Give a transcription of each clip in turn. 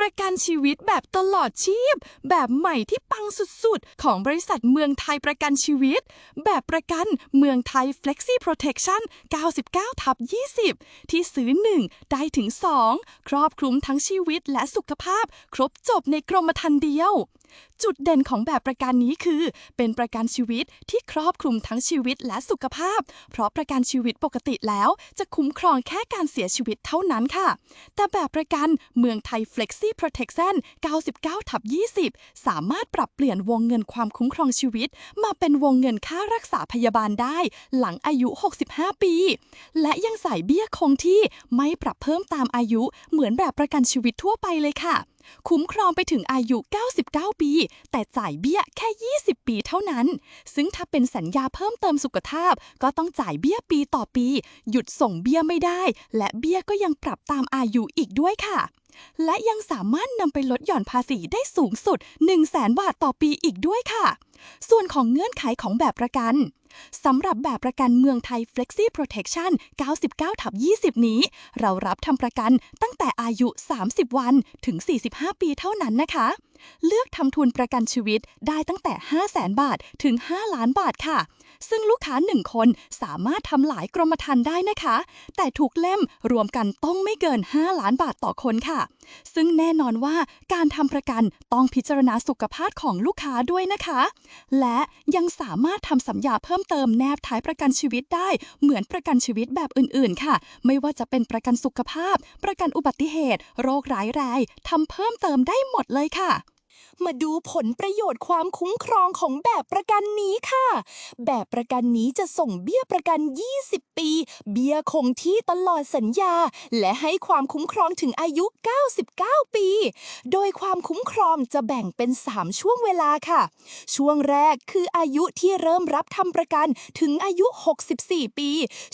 ประกันชีวิตแบบตลอดชีพ แบบใหม่ที่ปังสุดๆ ของบริษัทเมืองไทยประกันชีวิต แบบประกันเมืองไทย Flexi Protection 99ทับ20 ที่ซื้อ 1 ได้ถึง 2 ครอบคลุมทั้งชีวิตและสุขภาพ ครบจบในกรมธรรม์เดียว จุดเด่นของแบบประกันนี้คือ เป็นประกันชีวิตที่ครอบคลุมทั้งชีวิตและสุขภาพ เพราะประกันชีวิตปกติแล้ว จะคุ้มครองแค่การเสียชีวิตเท่านั้นค่ะ แต่แบบประกันเมืองไทย Flexi Protection 99ทับ20 สามารถปรับเปลี่ยนวงเงินความคุ้มครองชีวิต มาเป็นวงเงินค่ารักษาพยาบาลได้ หลังอายุ 65 ปี และยังใส่เบี้ยคงที่ไม่ปรับเพิ่มตามอายุเหมือนแบบประกันชีวิตทั่วไปเลยค่ะคุ้มครองไปถึงอายุ 99 ปี แต่จ่ายเบี้ยแค่ 20 ปีเท่านั้น ซึ่งถ้าเป็นสัญญาเพิ่มเติมสุขภาพ ก็ต้องจ่ายเบี้ยปีต่อปี หยุดส่งเบี้ยไม่ได้ และเบี้ยก็ยังปรับตามอายุอีกด้วยค่ะ และยังสามารถนำไปลดหย่อนภาษีได้สูงสุด 1 0 0 0 0แบาทต่อปีอีกด้วยค่ะ ส่วนของเงื่อนไขของแบบประกันสำหรับแบบประกันเมืองไทย Flexi Protection 99 ทับ 20 นี้ เรารับทำประกันตั้งแต่อายุ 30 วันถึง 45 ปีเท่านั้นนะคะ เลือกทำทุนประกันชีวิตได้ตั้งแต่ 5 0 0แสนบาทถึง 5 ล้านบาทค่ะ ซึ่งลูกค้า1คนสามารถทำหลายกรมธรรม์ได้นะคะ แต่ทุกเล่มรวมกันต้องไม่เกิน 5 ล้านบาทต่อคนค่ะ ซึ่งแน่นอนว่าการทำประกันต้องพิจารณาสุขภาพของลูกค้าด้วยนะคะ และยังสามารถทำสัญญาเพิ่มเติมแนบท้ายประกันชีวิตได้ เหมือนประกันชีวิตแบบอื่นๆ ค่ะ ไม่ว่าจะเป็นประกันสุขภาพ ประกันอุบัติเหตุ โรคร้ายแรงทำเพิ่มเติมได้หมดเลยค่ะ มาดูผลประโยชน์ความคุ้มครองของแบบประกันนี้ค่ะ แบบประกันนี้จะส่งเบี้ยประกัน 20 ปี เบี้ยคงที่ตลอดสัญญา และให้ความคุ้มครองถึงอายุ 99 ปี โดยความคุ้มครองจะแบ่งเป็น 3 ช่วงเวลาค่ะ ช่วงแรกคืออายุที่เริ่มรับทำประกันถึงอายุ 64 ปี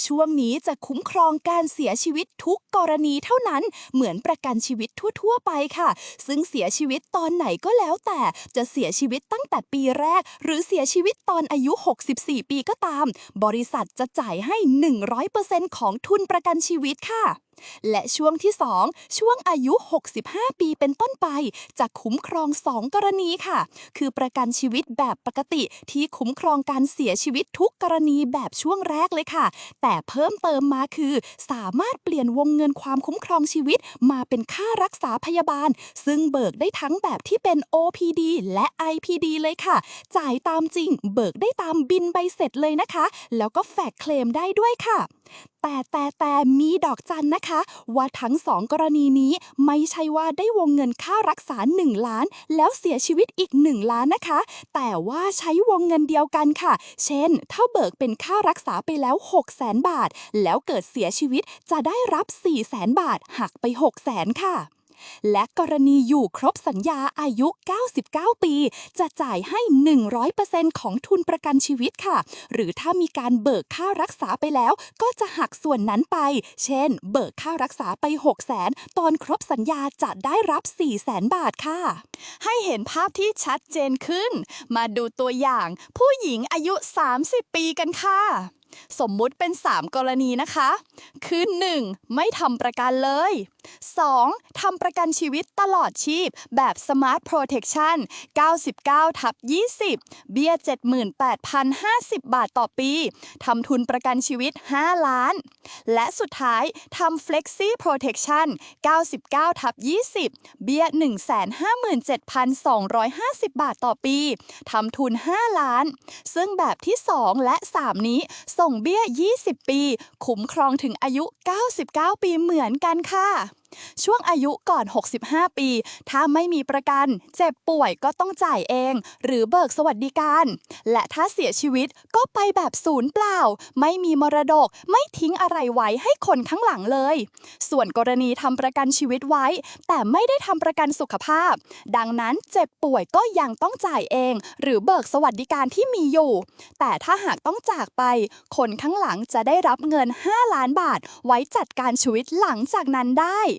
ช่วงนี้จะคุ้มครองการเสียชีวิตทุกกรณีเท่านั้น เหมือนประกันชีวิตทั่ว ๆ ไปค่ะ ซึ่งเสียชีวิตตอนไหนก็แล้วแต่จะเสียชีวิตตั้งแต่ปีแรก หรือเสียชีวิตตอนอายุ 64 ปีก็ตาม บริษัทจะจ่ายให้ 100%ของทุนประกันชีวิตค่ะและช่วงที่ 2 ช่วงอายุ 65 ปีเป็นต้นไปจะคุ้มครอง 2 กรณีค่ะ คือประกันชีวิตแบบปกติที่คุ้มครองการเสียชีวิตทุกกรณีแบบช่วงแรกเลยค่ะ แต่เพิ่มเติมมาคือ สามารถเปลี่ยนวงเงินความคุ้มครองชีวิตมาเป็นค่ารักษาพยาบาล ซึ่งเบิกได้ทั้งแบบที่เป็น OPD และ IPD เลยค่ะ จ่ายตามจริง เบิกได้ตามบินใบเสร็จเลยนะคะ แล้วก็แฟกเคลมได้ด้วยค่ะแต่แต่แต่มีดอกจันนะคะ ว่าทั้งสองกรณีนี้ไม่ใช่ว่าได้วงเงินค่ารักษา 1 ล้าน แล้วเสียชีวิตอีก 1 ล้านนะคะ แต่ว่าใช้วงเงินเดียวกันค่ะ เช่น ถ้าเบิกเป็นค่ารักษาไปแล้ว 6 0 0 0 0 0 บาท แล้วเกิดเสียชีวิตจะได้รับ 4 0 0 0 0 0 บาทหักไป 6 0 0 0 0 0 ค่ะ และกรณีอยู่ครบสัญญาอายุ 99 ปี จะจ่ายให้ 100%ของทุนประกันชีวิตค่ะ หรือถ้ามีการเบิกค่ารักษาไปแล้ว ก็จะหักส่วนนั้นไป เช่น เบิกค่ารักษาไป 6 0 0 0 0 0 ตอนครบสัญญาจะได้รับ 4 0 0 0 0 0 บาทค่ะ ให้เห็นภาพที่ชัดเจนขึ้น มาดูตัวอย่าง ผู้หญิงอายุ 30 ปีกันค่ะ สมมุติเป็น 3 กรณีนะคะ คือ 1. ไม่ทำประกันเลย 2. ทำประกันชีวิตตลอดชีพ แบบ Smart Protection 99ทับ20 เบี้ย 78,050 บาทต่อปี ทำทุนประกันชีวิต 5 ล้าน และสุดท้ายทำ Flexi Protection 99ทับ20 เบี้ย 157,250 บาทต่อปี ทำทุน 5 ล้าน ซึ่งแบบที่ 2 และ 3 นี้ส่งงเบี้ย 20 ปี คุ้มครองถึงอายุ 99 ปีเหมือนกันค่ะ ช่วงอายุก่อน 65 ปี ถ้าไม่มีประกัน เจ็บป่วยก็ต้องจ่ายเอง หรือเบิกสวัสดิการ และถ้าเสียชีวิตก็ไปแบบศูนย์เปล่า ไม่มีมรดกไม่ทิ้งอะไรไว้ให้คนข้างหลังเลย ส่วนกรณีทำประกันชีวิตไว้ แต่ไม่ได้ทำประกันสุขภาพ ดังนั้นเจ็บป่วยก็ยังต้องจ่ายเอง หรือเบิกสวัสดิการที่มีอยู่ แต่ถ้าหากต้องจากไป คนข้างหลังจะได้รับเงิน 5 ล้านบาท ไว้จัดการชีวิตหลังจากนั้นได้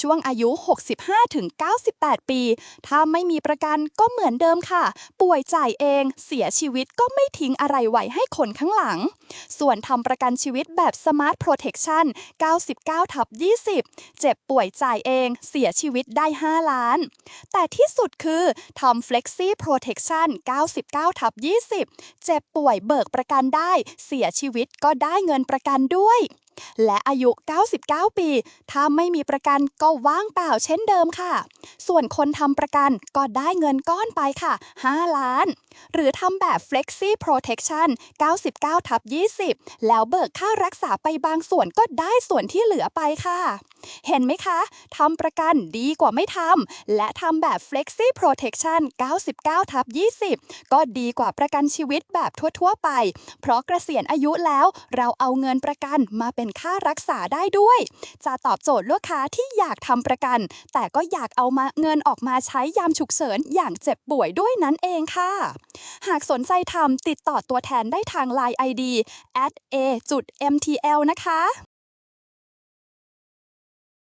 ช่วงอายุ 65-98 ปี ถ้าไม่มีประกันก็เหมือนเดิมค่ะ ป่วยจ่ายเอง เสียชีวิตก็ไม่ทิ้งอะไรไว้ให้คนข้างหลัง ส่วนทำประกันชีวิตแบบ Smart Protection 99ทับ20 เจ็บป่วยจ่ายเอง เสียชีวิตได้ 5 ล้าน แต่ที่สุดคือทำ Flexi Protection 99ทับ20 เจ็บป่วยเบิกประกันได้ เสียชีวิตก็ได้เงินประกันด้วยและอายุ 99 ปี ถ้าไม่มีประกันนก็ว่างเปล่าเช่นเดิมค่ะ ส่วนคนทำประกันก็ได้เงินก้อนไปค่ะ 5 ล้าน หรือทำแบบ Flexi Protection 99ทับ20 แล้วเบิกค่ารักษาไปบางส่วนก็ได้ส่วนที่เหลือไปค่ะ เห็นไหมคะทำประกันดีกว่าไม่ทำและทำแบบ Flexi Protection 99ทับ20 ก็ดีกว่าประกันชีวิตแบบทั่ว ๆ ไป เพราะเกษียณอายุแล้วเราเอาเงินประกันมาเป็นค่ารักษาได้ด้วย จะตอบโจทย์ลูกค้าที่อยากทำประกัน แต่ก็อยากเอามาเงินออกมาใช้ยามฉุกเฉินอย่างเจ็บป่วยด้วยนั่นเองค่ะ หากสนใจทำติดต่อตัวแทนได้ทาง Line ID at a.mtl นะคะ